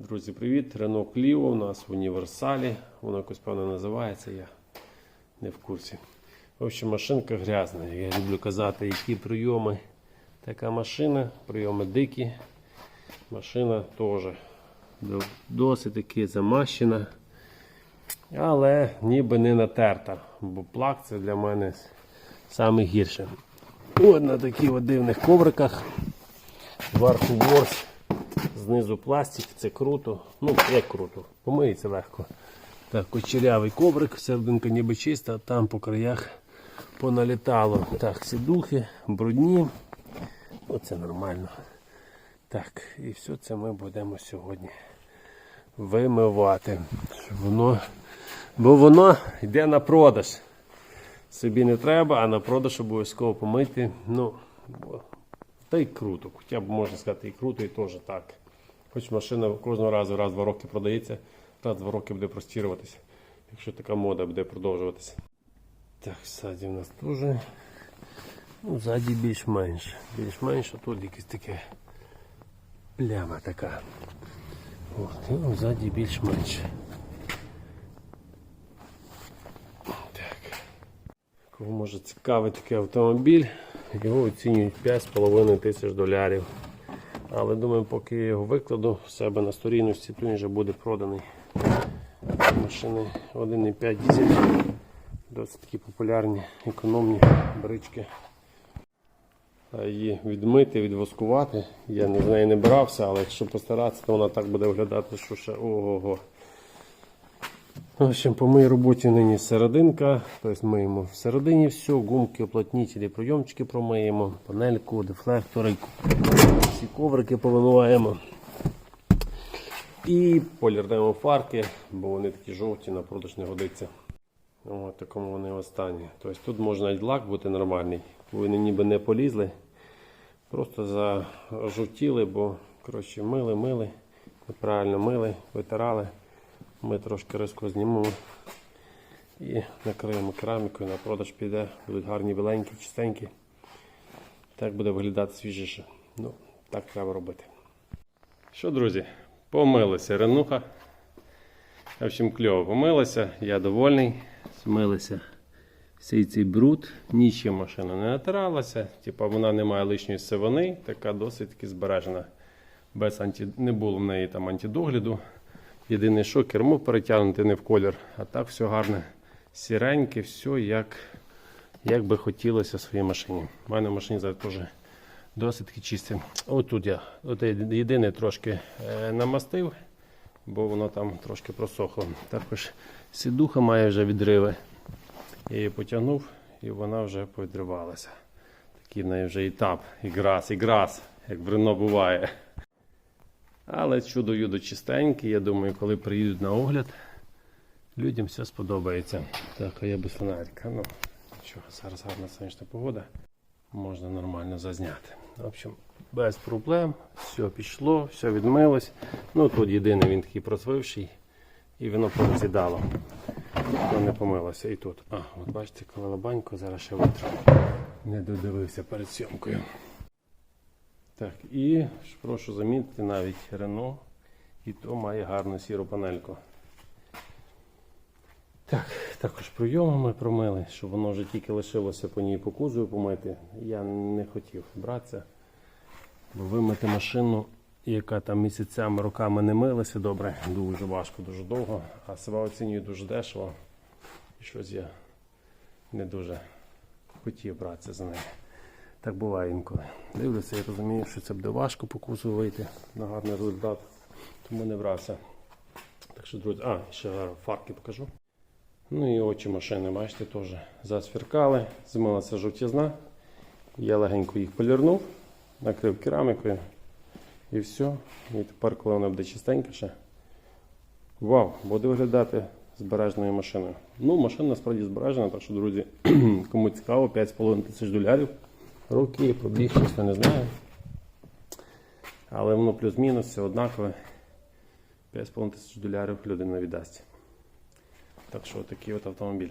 Друзі, привіт! Renault Clio у нас в універсалі. Воно якось певно називається, я не в курсі. В общем, машинка грязна. Я люблю казати, які прийоми. Така машина, прийоми дикі. Машина теж досить таки замащена. Але ніби не натерта, бо плак це для мене саме гірше. От на таких дивних ковриках. Зверху ворс, знизу пластик, це круто. Ну, як круто, помиється легко. Так, кучерявий коврик, серединка ніби чиста, а там по краях поналітало. Так, сідухи, брудні. Оце нормально. Так, і все це ми будемо сьогодні вимивати. Воно, бо воно йде на продаж. Собі не треба, а на продаж обов'язково помити. Ну, та й круто. Хоча б можна сказати і круто, і теж так. Хоч машина кожного разу раз в два роки продається, раз в два роки буде простірюватися, якщо така мода буде продовжуватися. Так, ззаді у нас теж. Ну, ззаді більш-менш. Більш-менш, а тут якась таке пляма така. От, ну, ззаді більш-менш. Так. Кого може цікавий такий автомобіль, його оцінюють 5,5 тисяч доларів. Але думаю, поки я його викладу в себе на сторінності, то він вже буде проданий. Машини 1,5 дизель. Досить такі популярні, економні брички. Її відмити, відвоскувати. Я з неї не брався, але якщо постаратися, то вона так буде виглядати, що ще ого-го. В общем, по моїй роботі нині серединка, тобто миємо всередині все, гумки, уплотнителі, прийомчики промиємо, панельку, дефлектори, всі коврики повимиваємо. І полірнемо фарки, бо вони такі жовті, на продаж не годиться. Ось такому вони останні. Тобто тут може навіть лак бути нормальний, вони ніби не полізли. Просто зажовтіли, бо коротше, мили, мили, неправильно мили, витирали. Ми трошки риску знімемо і накриємо керамікою, на продаж піде, будуть гарні біленькі, чистенькі. Так буде виглядати свіжіше. Ну, так треба робити. Що, друзі, помилися ренуха. В общем, кльово помилася, я довольний. Змилися всій цей бруд, нічим машина не натиралася, типа вона не має лишньої сивини, така досить таки збережена. Без анті... Не було в неї там антидогляду. Єдиний що кермо перетягнути не в колір, а так все гарне, сіреньке, все як, як би хотілося своїй машині. У мене в машині зараз теж досить таки чисте. Отут я от єдине трошки е, намастив, бо воно там трошки просохло. Також сідуха має вже відриви. Я її потягнув і вона вже повідривалася. Такий в неї вже етап, і грас, і грас, як в Рено буває. Але чудо-юдо чистеньке. Я думаю, коли приїдуть на огляд, людям все сподобається. Так, а я без фонарика. Ну, нічого, зараз гарна сонячна погода. Можна нормально зазняти. В общем, без проблем, все пішло, все відмилось. Ну тут єдиний він такий просвивший і воно повисідало. То не помилося і тут. А, от бачите, колелабанько, зараз ще витру. Не додивився перед зйомкою. Так, і прошу замітити, навіть Рено і то має гарну сіру панельку. Так, також прийоми ми промили, щоб воно вже тільки лишилося по ній по кузову помити. Я не хотів братися, бо вимити машину, яка там місяцями, роками не милася добре, дуже важко, дуже довго, а себе оцінюю дуже дешево. І щось я не дуже хотів братися за неї. Так буває інколи. Дивлюся, я розумію, що це буде важко по кузову вийти на гарний результат, тому не брався. Так що, друзі, а, ще фарки покажу. Ну і очі машини, бачите, теж засвіркали, змилася жовтізна. Я легенько їх полірнув, накрив керамікою і все. І тепер, коли вона буде чистенька ще. Вау, буде виглядати збереженою машиною. Ну, машина насправді збережена, так що, друзі, кому цікаво, 5,5 тисяч доларів. Роки, пробіг, чесно не знаю. Але воно плюс-мінус, все однакове. 5,5 тисяч доларів людина віддасть. Так що такий от автомобіль.